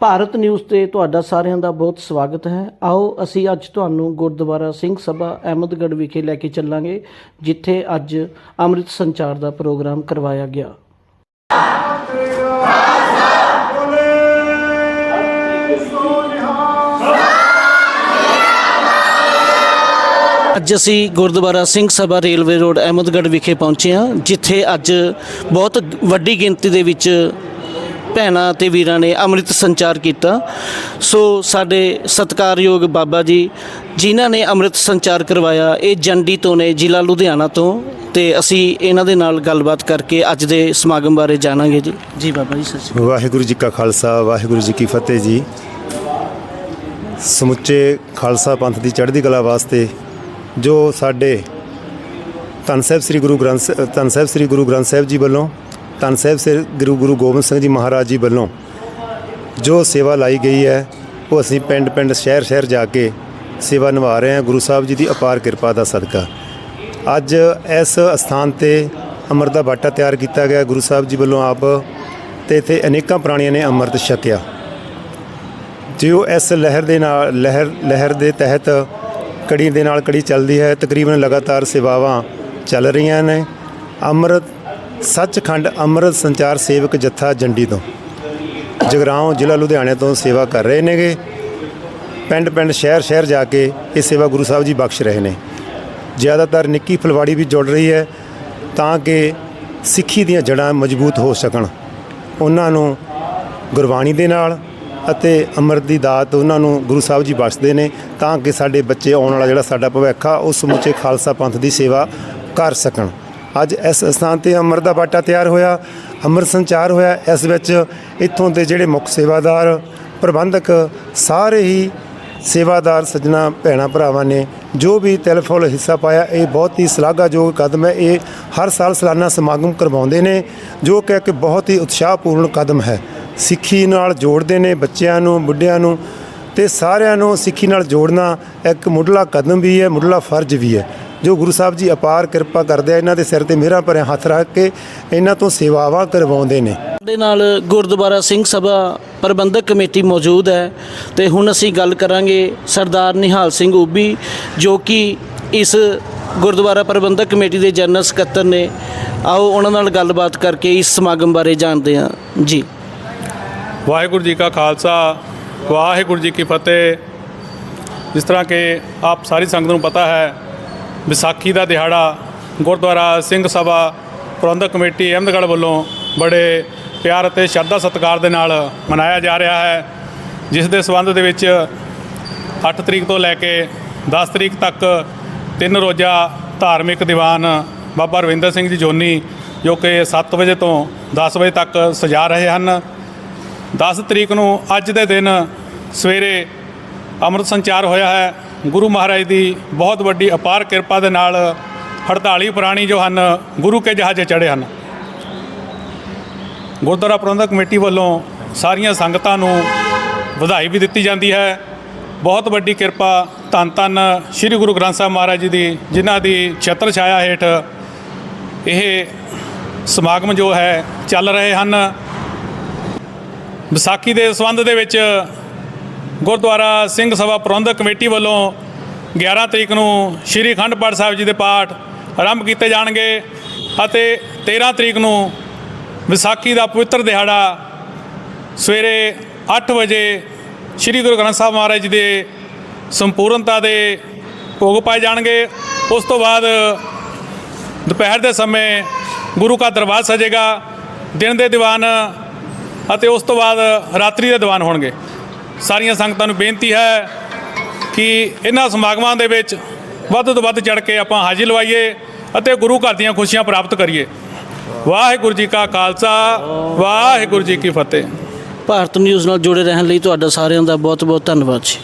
Bharat news ਤੇ ਤੁਹਾਡਾ ਸਾਰਿਆਂ ਦਾ ਬਹੁਤ ਸਵਾਗਤ ਹੈ। ਆਓ, ਅਸੀਂ ਅੱਜ ਤੁਹਾਨੂੰ ਗੁਰਦੁਆਰਾ ਸਿੰਘ ਸਭਾ ਅਹਿਮਦਗੜ੍ਹ ਵਿਖੇ ਲੈ ਕੇ ਚੱਲਾਂਗੇ, ਜਿੱਥੇ ਅੱਜ ਅੰਮ੍ਰਿਤ ਸੰਚਾਰ ਦਾ ਪ੍ਰੋਗਰਾਮ ਕਰਵਾਇਆ ਗਿਆ। ਅੱਜ ਅਸੀਂ ਗੁਰਦੁਆਰਾ ਸਿੰਘ ਸਭਾ ਰੇਲਵੇ ਰੋਡ ਅਹਿਮਦਗੜ੍ਹ ਵਿਖੇ ਪਹੁੰਚੇ ਹਾਂ, ਜਿੱਥੇ ਅੱਜ ਬਹੁਤ ਵੱਡੀ ਗਿਣਤੀ ਦੇ ਵਿੱਚ ਭੈਣਾਂ ਤੇ ਵੀਰਾਂ ਨੇ ਅੰਮ੍ਰਿਤ ਸੰਚਾਰ ਕੀਤਾ। ਸੋ ਸਾਡੇ ਸਤਿਕਾਰਯੋਗ ਬਾਬਾ ਜੀ ਜਿਨ੍ਹਾਂ ਨੇ ਅੰਮ੍ਰਿਤ ਸੰਚਾਰ ਕਰਵਾਇਆ ਇਹ ਜੰਡੀ ਤੋਂ ਨੇ ਜ਼ਿਲ੍ਹਾ ਲੁਧਿਆਣਾ ਤੋਂ। ਤੇ ਅਸੀਂ ਇਹਨਾਂ ਦੇ ਨਾਲ ਗੱਲਬਾਤ ਕਰਕੇ ਅੱਜ ਦੇ ਸਮਾਗਮ ਬਾਰੇ ਜਾਣਾਂਗੇ ਜੀ। ਜੀ ਬਾਬਾ ਜੀ ਸਤਿ ਸ਼੍ਰੀ ਅਕਾਲ। ਵਾਹਿਗੁਰੂ ਜੀ ਕਾ ਖਾਲਸਾ ਵਾਹਿਗੁਰੂ ਜੀ ਕੀ ਫਤਿਹ ਜੀ। ਸਮੁੱਚੇ ਖਾਲਸਾ ਪੰਥ ਦੀ ਚੜ੍ਹਦੀ ਕਲਾ ਵਾਸਤੇ ਜੋ ਸਾਡੇ ਧੰਨ ਸਾਹਿਬ ਸ੍ਰੀ ਗੁਰੂ ਗ੍ਰੰਥ ਧੰਨ ਸਾਹਿਬ ਸ੍ਰੀ ਗੁਰੂ ਗ੍ਰੰਥ ਸਾਹਿਬ ਜੀ ਵੱਲੋਂ ਧੰਨ ਸਾਹਿਬ ਸ੍ਰੀ ਗੁਰੂ ਗੁਰੂ ਗੋਬਿੰਦ ਸਿੰਘ ਜੀ ਮਹਾਰਾਜ ਜੀ ਵੱਲੋਂ ਜੋ ਸੇਵਾ ਲਾਈ ਗਈ ਹੈ, ਉਹ ਅਸੀਂ ਪਿੰਡ ਪਿੰਡ ਸ਼ਹਿਰ ਸ਼ਹਿਰ ਜਾ ਕੇ ਸੇਵਾ ਨਿਭਾ ਰਹੇ ਹਾਂ। ਗੁਰੂ ਸਾਹਿਬ ਜੀ ਦੀ ਅਪਾਰ ਕਿਰਪਾ ਦਾ ਸਦਕਾ। ਅੱਜ ਇਸ ਸਥਾਨ ਤੇ ਅੰਮ੍ਰਿਤ ਦਾ ਬਾਟਾ ਤਿਆਰ ਕੀਤਾ ਗਿਆ। ਗੁਰੂ ਸਾਹਿਬ ਜੀ ਵੱਲੋਂ ਆਪ ਤੇ ਇੱਥੇ ਅਨੇਕਾਂ ਪ੍ਰਾਣੀਆਂ ਨੇ ਅੰਮ੍ਰਿਤ ਛਕਿਆ। ਜੋ ਇਸ ਲਹਿਰ ਦੇ ਨਾਲ, ਲਹਿਰ ਲਹਿਰ ਦੇ ਤਹਿਤ ਕੜੀ ਦੇ ਨਾਲ ਕੜੀ ਚੱਲਦੀ ਹੈ, ਤਕਰੀਬਨ ਲਗਾਤਾਰ ਸੇਵਾਵਾਂ ਚੱਲ ਰਹੀਆਂ ਨੇ। ਅੰਮ੍ਰਿਤ ਸੱਚਖੰਡ ਅੰਮ੍ਰਿਤ ਸੰਚਾਰ ਸੇਵਕ ਜੱਥਾ ਜੰਡੀ ਤੋਂ। ਜਗਰਾਉਂ ਜ਼ਿਲ੍ਹਾ ਲੁਧਿਆਣੇ ਤੋਂ ਸੇਵਾ ਕਰ ਰਹੇ ਨੇਗੇ। ਪਿੰਡ ਪਿੰਡ ਸ਼ਹਿਰ ਸ਼ਹਿਰ ਜਾ ਕੇ ਇਹ ਸੇਵਾ ਗੁਰੂ ਸਾਹਿਬ ਜੀ ਬਖਸ਼ ਰਹੇ ਨੇ। ਜ਼ਿਆਦਾਤਰ ਨਿੱਕੀ ਫਲਵਾੜੀ ਵੀ ਜੁੜ ਰਹੀ ਹੈ ਤਾਂ ਕਿ ਸਿੱਖੀ ਦੀਆਂ ਜੜ੍ਹਾਂ ਮਜ਼ਬੂਤ ਹੋ ਸਕਣ। ਉਹਨਾਂ ਨੂੰ ਗੁਰਬਾਣੀ ਦੇ ਨਾਲ ਅਤੇ ਅੰਮ੍ਰਿਤ ਦੀ ਦਾਤ ਉਹਨਾਂ ਨੂੰ ਗੁਰੂ ਸਾਹਿਬ ਜੀ ਬਖਸ਼ਦੇ ਨੇ ਤਾਂ ਕਿ ਸਾਡੇ ਬੱਚੇ ਆਉਣ ਵਾਲਾ ਜਿਹੜਾ ਸਾਡਾ ਭਵਿੱਖ ਆ, ਉਹ ਸਮੁੱਚੇ ਖਾਲਸਾ ਪੰਥ ਦੀ ਸੇਵਾ ਕਰ ਸਕਣ। ਅੱਜ ਇਸ ਸਥਾਨ ਤੇ ਅੰਮ੍ਰਿਤ ਦਾ ਬਾਟਾ ਤਿਆਰ ਹੋਇਆ, ਅੰਮ੍ਰਿਤ ਸੰਚਾਰ ਹੋਇਆ। ਇਸ ਵਿੱਚ ਇੱਥੋਂ ਦੇ ਜਿਹੜੇ ਮੁੱਖ ਸੇਵਾਦਾਰ, ਪ੍ਰਬੰਧਕ, ਸਾਰੇ ਹੀ ਸੇਵਾਦਾਰ ਸੱਜਣਾ ਭੈਣਾਂ ਭਰਾਵਾਂ ਨੇ ਜੋ ਵੀ ਤਿਲ ਫੁੱਲ ਹਿੱਸਾ ਪਾਇਆ, ਇਹ ਬਹੁਤ ਹੀ ਸ਼ਲਾਘਾਯੋਗ ਕਦਮ ਹੈ। ਇਹ ਹਰ ਸਾਲ ਸਾਲਾਨਾ ਸਮਾਗਮ ਕਰਵਾਉਂਦੇ ਨੇ, ਜੋ ਕਿ ਇੱਕ ਬਹੁਤ ਹੀ ਉਤਸ਼ਾਹਪੂਰਨ ਕਦਮ ਹੈ। ਸਿੱਖੀ ਨਾਲ ਜੋੜਦੇ ਨੇ ਬੱਚਿਆਂ ਨੂੰ, ਬੁੱਢਿਆਂ ਨੂੰ ਤੇ ਸਾਰਿਆਂ ਨੂੰ ਸਿੱਖੀ ਨਾਲ ਜੋੜਨਾ ਇੱਕ ਮੁੱਢਲਾ ਕਦਮ ਵੀ ਹੈ ਮੁੱਢਲਾ ਫਰਜ਼ ਵੀ ਹੈ। ਜੋ ਗੁਰੂ ਸਾਹਿਬ ਜੀ ਅਪਾਰ ਕਿਰਪਾ ਕਰਦੇ ਆ ਇਹਨਾਂ ਦੇ ਸਿਰ ਤੇ ਮਿਹਰਾਂ ਭਰੇ ਹੱਥ ਰੱਖ ਕੇ ਇਹਨਾਂ ਤੋਂ ਸੇਵਾਵਾਂ ਕਰਵਾਉਂਦੇ ਨੇ। ਸਾਡੇ ਨਾਲ ਗੁਰਦੁਆਰਾ ਸਿੰਘ ਸਭਾ ਪ੍ਰਬੰਧਕ ਕਮੇਟੀ ਮੌਜੂਦ ਹੈ ਤੇ ਹੁਣ ਅਸੀਂ ਗੱਲ ਕਰਾਂਗੇ ਸਰਦਾਰ ਨਿਹਾਲ ਸਿੰਘ ਉਬੀ ਜੋ ਕਿ ਇਸ ਗੁਰਦੁਆਰਾ ਪ੍ਰਬੰਧਕ ਕਮੇਟੀ ਦੇ ਜਨਰਲ ਸਕੱਤਰ ਨੇ। ਆਓ ਉਹਨਾਂ ਨਾਲ ਗੱਲਬਾਤ ਕਰਕੇ ਇਸ ਸਮਾਗਮ ਬਾਰੇ ਜਾਣਦੇ ਹਾਂ। ਜੀ। ਵਾਹਿਗੁਰੂ ਜੀ ਕਾ ਖਾਲਸਾ ਵਾਹਿਗੁਰੂ ਜੀ ਕੀ ਫਤਿਹ। ਜਿਸ ਤਰ੍ਹਾਂ ਕਿ ਆਪ ਸਾਰੀ ਸੰਗਤ ਨੂੰ ਪਤਾ ਹੈ, ਵਿਸਾਖੀ ਦਾ ਦਿਹਾੜਾ ਗੁਰਦੁਆਰਾ ਸਿੰਘ ਸਭਾ ਪ੍ਰਬੰਧਕ ਕਮੇਟੀ ਅਹਿਮਦਗੜ੍ਹ ਵੱਲੋਂ ਬੜੇ ਪਿਆਰ ਅਤੇ ਸ਼ਰਧਾ ਸਤਿਕਾਰ ਦੇ ਨਾਲ ਮਨਾਇਆ ਜਾ ਰਿਹਾ ਹੈ। ਜਿਸ ਦੇ ਸਬੰਧ ਦੇ ਵਿੱਚ 8 ਤਰੀਕ ਤੋਂ ਲੈ ਕੇ 10 ਤਰੀਕ ਤੱਕ ਤਿੰਨ ਰੋਜ਼ਾ ਧਾਰਮਿਕ ਦੀਵਾਨ ਬਾਬਾ ਰਵਿੰਦਰ ਸਿੰਘ ਜੀ ਜੋਨੀ, ਜੋ ਕਿ 7 ਵਜੇ ਤੋਂ 10 ਵਜੇ ਤੱਕ ਸਜਾ ਰਹੇ ਹਨ। 10 ਤਰੀਕ ਨੂੰ ਅੱਜ ਦੇ ਦਿਨ ਸਵੇਰੇ ਅੰਮ੍ਰਿਤ ਸੰਚਾਰ ਹੋਇਆ ਹੈ। ਗੁਰੂ ਮਹਾਰਾਜ ਦੀ ਬਹੁਤ ਵੱਡੀ ਅਪਾਰ ਕਿਰਪਾ ਦੇ ਨਾਲ 48 ਪ੍ਰਾਣੀ ਜੋ ਹਨ, ਗੁਰੂ ਕੇ ਜਹਾਜ਼ੇ ਚੜ੍ਹੇ ਹਨ। ਗੁਰਦੁਆਰਾ ਪ੍ਰਬੰਧਕ ਕਮੇਟੀ ਵੱਲੋਂ ਸਾਰੀਆਂ ਸੰਗਤਾਂ ਨੂੰ ਵਧਾਈ ਵੀ ਦਿੱਤੀ ਜਾਂਦੀ ਹੈ। ਬਹੁਤ ਵੱਡੀ ਕਿਰਪਾ ਧੰਨ ਧੰਨ ਸ੍ਰੀ ਗੁਰੂ ਗ੍ਰੰਥ ਸਾਹਿਬ ਮਹਾਰਾਜ ਜੀ ਦੀ, ਜਿਨ੍ਹਾਂ ਦੀ ਛਤਰ ਛਾਇਆ ਹੇਠ ਇਹ ਸਮਾਗਮ ਜੋ ਹੈ ਚੱਲ ਰਹੇ ਹਨ। ਵਿਸਾਖੀ ਦੇ ਸੰਬੰਧ ਦੇ ਵਿੱਚ ਗੁਰਦੁਆਰਾ ਸਿੰਘ ਸਭਾ ਪ੍ਰਬੰਧਕ ਕਮੇਟੀ ਵੱਲੋਂ 11 ਤਰੀਕ ਨੂੰ ਸ੍ਰੀ ਅਖੰਡ ਪਾਠ ਸਾਹਿਬ ਜੀ ਦੇ ਪਾਠ ਆਰੰਭ ਕੀਤੇ ਜਾਣਗੇ ਅਤੇ 13 ਤਰੀਕ ਨੂੰ ਵਿਸਾਖੀ ਦਾ ਪਵਿੱਤਰ ਦਿਹਾੜਾ ਸਵੇਰੇ 8 ਵਜੇ ਸ੍ਰੀ ਗੁਰੂ ਗ੍ਰੰਥ ਸਾਹਿਬ ਮਹਾਰਾਜ ਜੀ ਦੇ ਸੰਪੂਰਨਤਾ ਦੇ ਭੋਗ ਪਾਏ ਜਾਣਗੇ। ਉਸ ਤੋਂ ਬਾਅਦ ਦੁਪਹਿਰ ਦੇ ਸਮੇਂ ਗੁਰੂ ਕਾ ਦਰਬਾਰ ਸਜੇਗਾ। ਦਿਨ ਦੇ ਦੀਵਾਨ ਅਤੇ ਉਸ ਤੋਂ ਬਾਅਦ ਰਾਤਰੀ ਦੇ ਦੀਵਾਨ ਹੋਣਗੇ। ਸਾਰੀਆਂ ਸੰਗਤਾਂ ਨੂੰ ਬੇਨਤੀ ਹੈ ਕਿ ਇਹਨਾਂ ਸਮਾਗਮਾਂ ਦੇ ਵਿੱਚ ਵੱਧ ਤੋਂ ਵੱਧ ਚੜ ਕੇ ਆਪਾਂ ਹਾਜ਼ਰੀ ਲਵਾਈਏ ਅਤੇ ਗੁਰੂ ਘਰ ਦੀਆਂ ਖੁਸ਼ੀਆਂ ਪ੍ਰਾਪਤ ਕਰੀਏ। ਵਾਹਿਗੁਰੂ ਜੀ ਕਾ ਖਾਲਸਾ, ਵਾਹਿਗੁਰੂ ਜੀ ਕੀ ਫਤਿਹ। ਭਾਰਤ ਨਿਊਜ਼ ਨਾਲ ਜੁੜੇ ਰਹਿਣ ਲਈ ਤੁਹਾਡਾ ਸਾਰਿਆਂ ਦਾ ਬਹੁਤ ਬਹੁਤ ਧੰਨਵਾਦ ਜੀ।